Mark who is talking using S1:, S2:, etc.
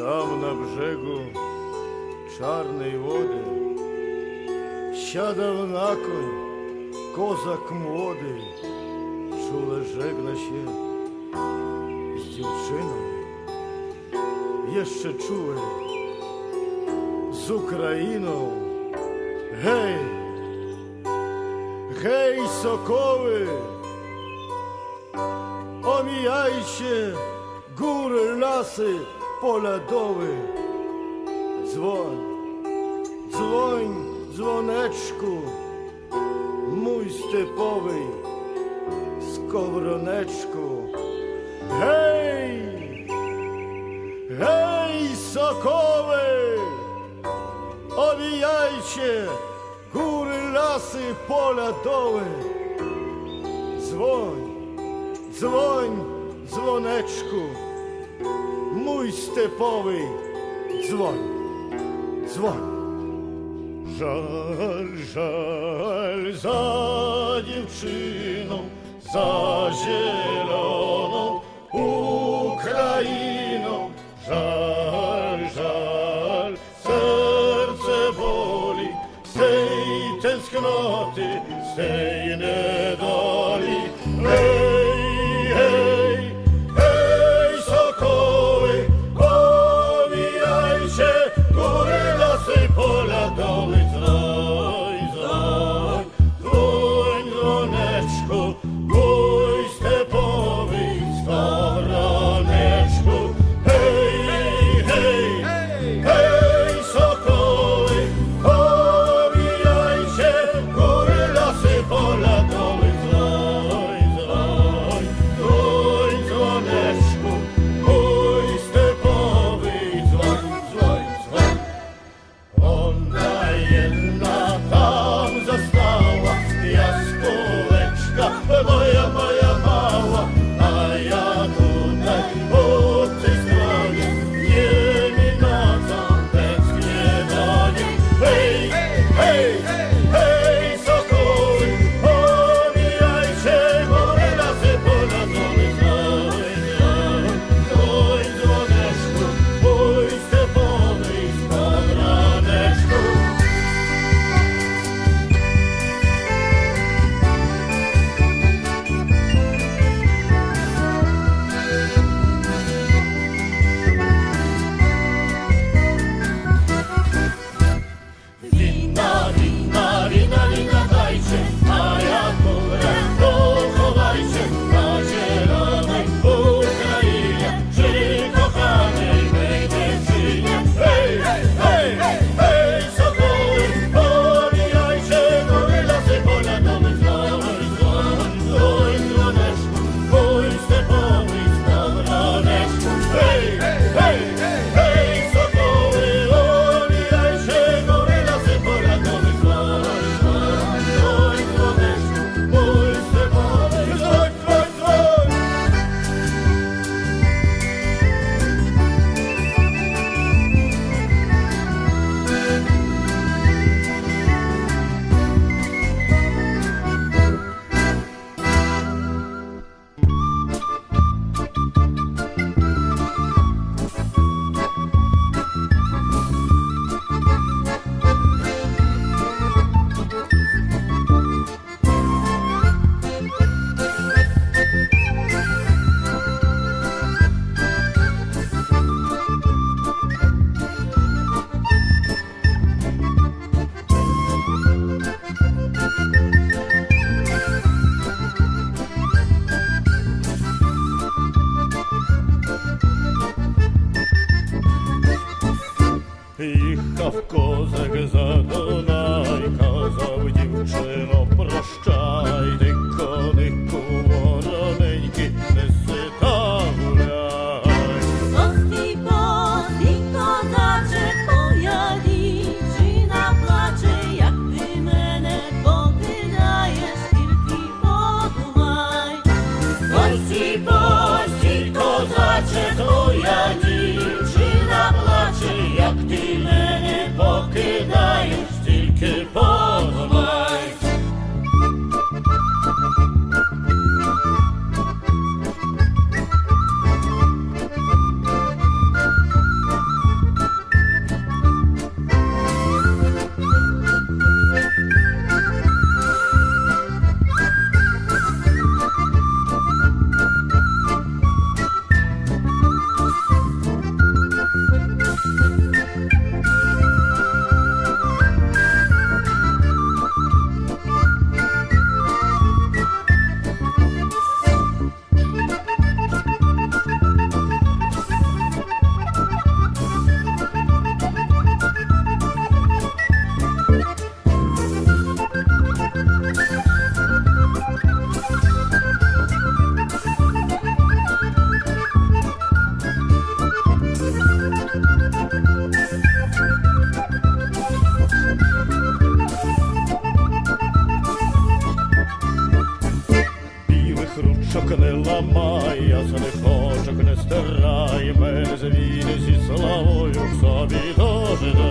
S1: Tam na brzegu czarnej wody Siadał na koń kozak młody Czule żegna się z dziewczyną Jeszcze czuły z Ukrainą Hej! Hej sokoły! Omijajcie góry, lasy! полядовий дзвон, дзвонь, дзвонечку, мій степовий, сковоронечку. Гей, гей, сокови, обіяйче гури ласи поля доли. Дзвонь, дзвонь, дзвонечку mój stepowy dzwoń, dzwoń. Żal, żal za dziewczyną, za zieloną Ukrainą. Żal, żal, serce boli z tej tęsknoty, z tej niedoli. їхав козак за Дунай, казав дівчино. ламай, ясних очок не стирай, мене звіни зі славою в собі дожидай.